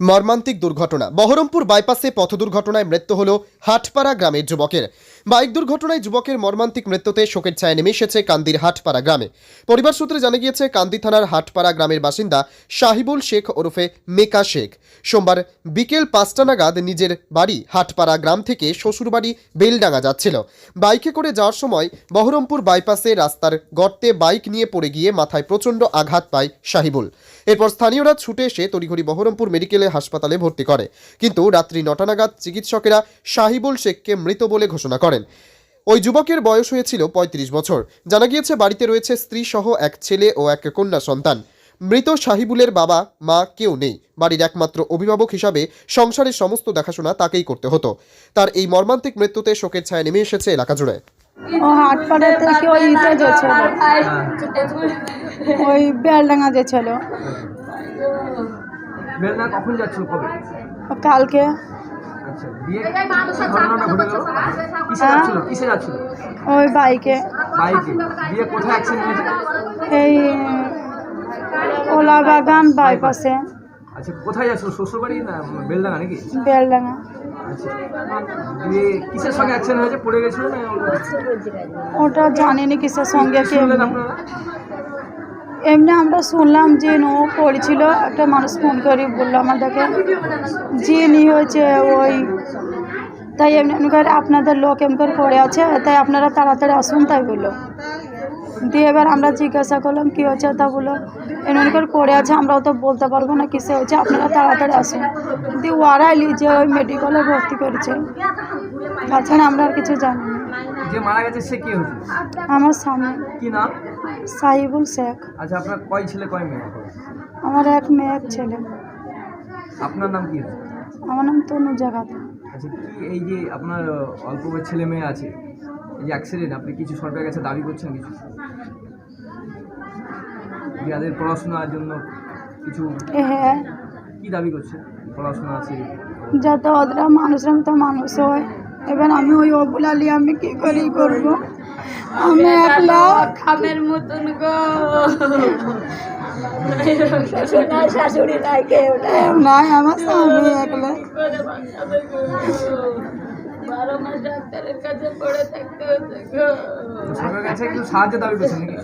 মর্মান্তিক দুর্ঘটনা। বহরমপুর বাইপাসে পথ দুর্ঘটনায় মৃত্যু হল হাটপাড়া গ্রামের যুবকের। বাইক দুর্ঘটনায় যুবকের মর্মান্তিক মৃত্যুতে শোকের ছায়া নেমে এসেছে কান্দির হাটপাড়া গ্রামে। পরিবার সূত্রে জানা গিয়েছে, কান্দি থানার হাটপাড়া গ্রামের বাসিন্দা শাহিবুল শেখ ওরফে মেকা শেখ। সোমবার বিকেল পাঁচটা নাগাদ নিজের বাড়ি হাটপাড়া গ্রাম থেকে শ্বশুরবাড়ি বেলডাঙ্গা যাচ্ছিল। বাইকে করে যাওয়ার সময় বহরমপুর বাইপাসে রাস্তার গর্তে বাইক নিয়ে পড়ে গিয়ে মাথায় প্রচণ্ড আঘাত পায় সাহিবুল এরপর স্থানীয়রা ছুটে এসে তড়িঘড়ি বহরমপুর মেডিকেলে হাসপাতালে ভর্তি করে। কিন্তু রাত্রি নটা নাগাদ চিকিৎসকেরা সাহিবুল শেখকে মৃত বলে ঘোষণা করেন। ওই যুবকের বয়স হয়েছিল পঁয়ত্রিশ বছর। জানা গিয়েছে, বাড়িতে রয়েছে স্ত্রী সহ এক ছেলে ও এক কন্যা সন্তান। মৃত সাহিবুলের বাবা মা কেউ নেই। বাড়ির একমাত্র অভিভাবক হিসাবে সংসারের সমস্ত দেখাশোনা তাকেই করতে হতো। তার এই মর্মান্তিক মৃত্যুতে শোকের ছায়া নেমে এসেছে এলাকা জুড়ে। ও হাটপাড়া থেকে ওই ইতে যেছিল ওই বেলডাঙ্গা যেছিল বেলনা কখন যাচ্ছিল কবে? কালকে। আচ্ছা ঘটে গেল কিসে হ্যাঁ? যাচ্ছিল কিসে যাচ্ছিল ওই বাইকে বাইকে দিয়ে কোথায় অ্যাক্সিডেন্ট হয়েছে এই ওলা বাগান বাইপাসে আচ্ছা কোথায় যাচ্ছিল শ্বশুরবাড়ি না বেলডাঙ্গা নাকি? বেলডাঙ্গা। আচ্ছা। কিসের সঙ্গে অ্যাক্সিডেন্ট হয়েছে? পড়ে গেছিল না? ওটা জানিনি কিসের সঙ্গে এমনি। এমনি আমরা শুনলাম যে নো পড়েছিল। একটা মানুষ ফোন করে বলল আমাদেরকে যে নি হয়েছে ওই। তাই এমনি এমনি করে আপনাদের লোক এমনি করে পড়ে আছে তাই আপনারা তাড়াতাড়ি আসুন তাই বলল। দিয়ে এবার আমরা জিজ্ঞাসা করলাম কী হয়েছে? তা বলল এমনি করে পড়ে আছে আমরাও তো বলতে পারব না কিসে হয়েছে আপনারা তাড়াতাড়ি আসুন। দিয়ে ওয়ারাইলি যে ওই মেডিকেলে ভর্তি করেছে। তাছাড়া আমরা আর কিছু জানি না। যে মারা গেছে সে কি হয়েছে? আমার স্বামী। কি নাম? সাহিবুল শেখ। আচ্ছা আপনার কয় ছেলে কয় মেয়ে? আমার এক মেয়ে এক ছেলে। আপনার নাম কি আমার নাম তনুজা খাতুন। আচ্ছা কি এই যে আপনার অল্প ছেলে মেয়ে আছে এই অ্যাক্সিডেন্ট আপনি কিছু সরকারের কাছে দাবি করছেন কিছু? যাদের পড়াশোনার জন্য কিছু হ্যাঁ। কি দাবি করছেন? পড়াশোনা আছে। যাতে ওদের মানুষের মতো মানুষ হয়। এবার আমি ওই ওগুলালি আমি কি করে করব? আমি একলা খামের মতন গো। শাশুড়ি নাই কেউ নাই আমার স্বামী একলা। বারো মাস ডাক্তারের কাছে পড়ে থাকতে হচ্ছে সরকারের কাছে একটু সাহায্য দাবি করছেন নাকি?